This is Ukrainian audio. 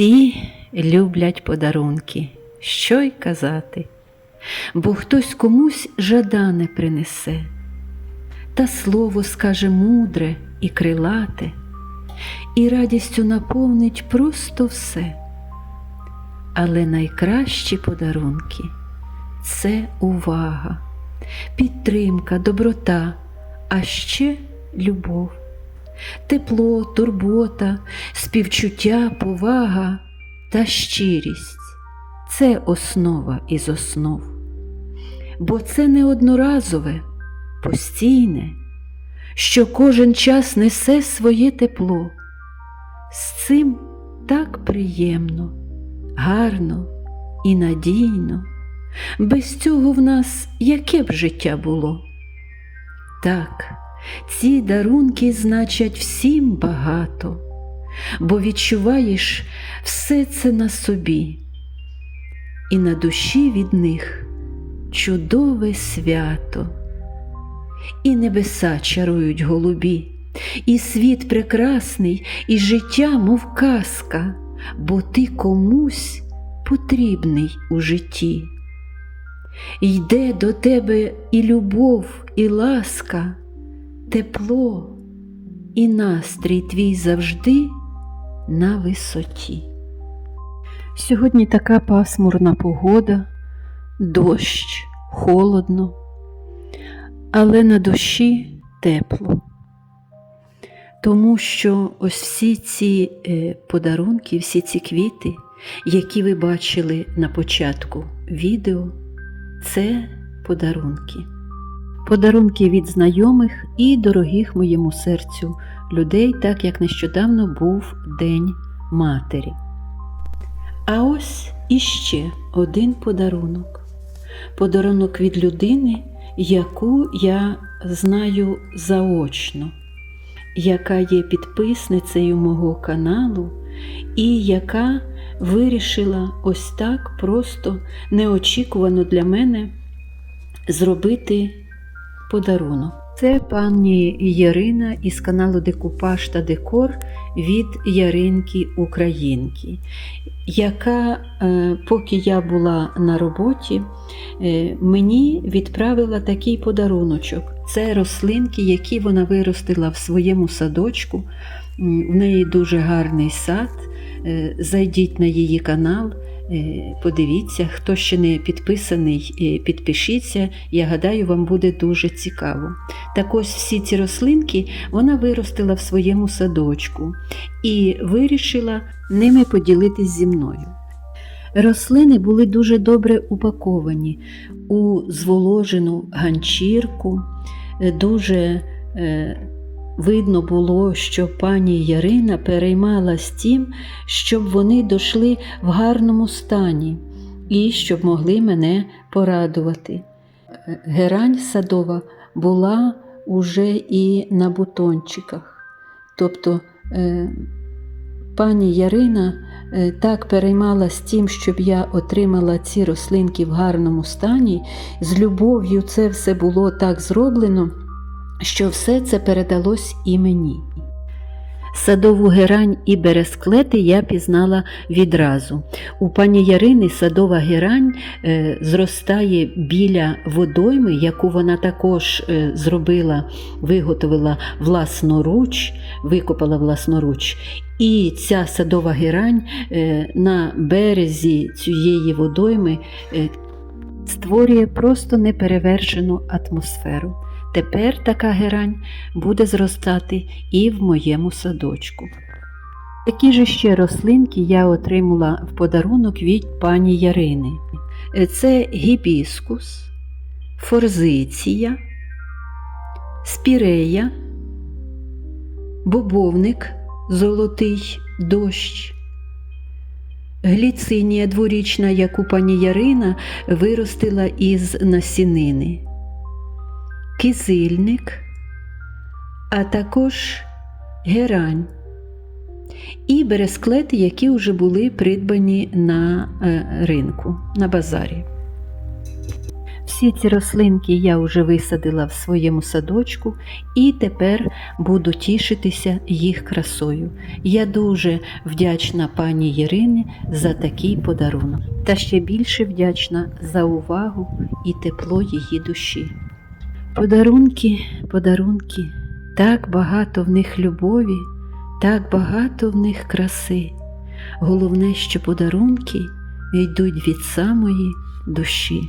Всі люблять подарунки, що й казати, бо хтось комусь жадане принесе, та слово скаже мудре і крилате, і радістю наповнить просто все. Але найкращі подарунки це увага, підтримка, доброта, а ще любов тепло, турбота, співчуття, повага та щирість це основа із основ. Бо це не одноразове, постійне, що кожен час несе своє тепло. З цим так приємно, гарно і надійно. Без цього в нас яке б життя було? Так, ці дарунки значать всім багато, бо відчуваєш все це на собі, і на душі від них чудове свято, і небеса чарують голубі, і світ прекрасний, і життя, мов казка, бо ти комусь потрібний у житті. Йде до тебе і любов, і ласка тепло і настрій твій завжди на висоті. Сьогодні така пасмурна погода, дощ, холодно, але на душі тепло. Тому що ось всі ці е, подарунки, всі ці квіти, які ви бачили на початку відео, це подарунки подарунки від знайомих і дорогих моєму серцю людей, так як нещодавно був День Матері. А ось іще один подарунок. Подарунок від людини, яку я знаю заочно, яка є підписницею мого каналу, і яка вирішила ось так просто неочікувано для мене зробити подарунок. Це пані Ярина із каналу Декупаж та Декор від Яринки Українки, яка, е, поки я була на роботі, е, мені відправила такий подаруночок. Це рослинки, які вона виростила в своєму садочку. В неї дуже гарний сад. Е, зайдіть на її канал. Подивіться, хто ще не підписаний, підпишіться. Я гадаю, вам буде дуже цікаво. Так ось всі ці рослинки вона виростила в своєму садочку і вирішила ними поділитись зі мною. Рослини були дуже добре упаковані у зволожену ганчірку, дуже Видно було, що пані Ярина переймалась тим, щоб вони дійшли в гарному стані і щоб могли мене порадувати. Герань садова була уже і на бутончиках. Тобто е, пані Ярина е, так переймалась тим, щоб я отримала ці рослинки в гарному стані, з любов'ю це все було так зроблено що все це передалось і мені. Садову герань і бересклети я пізнала відразу. У пані Ярини садова герань е, зростає біля водойми, яку вона також е, зробила, виготовила власноруч, викопала власноруч. І ця садова герань е, на березі цієї водойми е, створює просто неперевершену атмосферу. Тепер така герань буде зростати і в моєму садочку. Такі ж ще рослинки я отримала в подарунок від пані Ярини. Це гібіскус, форзиція, спірея, бобовник, золотий дощ, гліцинія дворічна, яку пані Ярина виростила із насінини кизильник, а також герань і бересклети, які вже були придбані на е, ринку, на базарі. Всі ці рослинки я вже висадила в своєму садочку і тепер буду тішитися їх красою. Я дуже вдячна пані Ірині за такий подарунок, та ще більше вдячна за увагу і тепло її душі. Подарунки, подарунки, так багато в них любові, так багато в них краси. Головне, що подарунки йдуть від самої душі.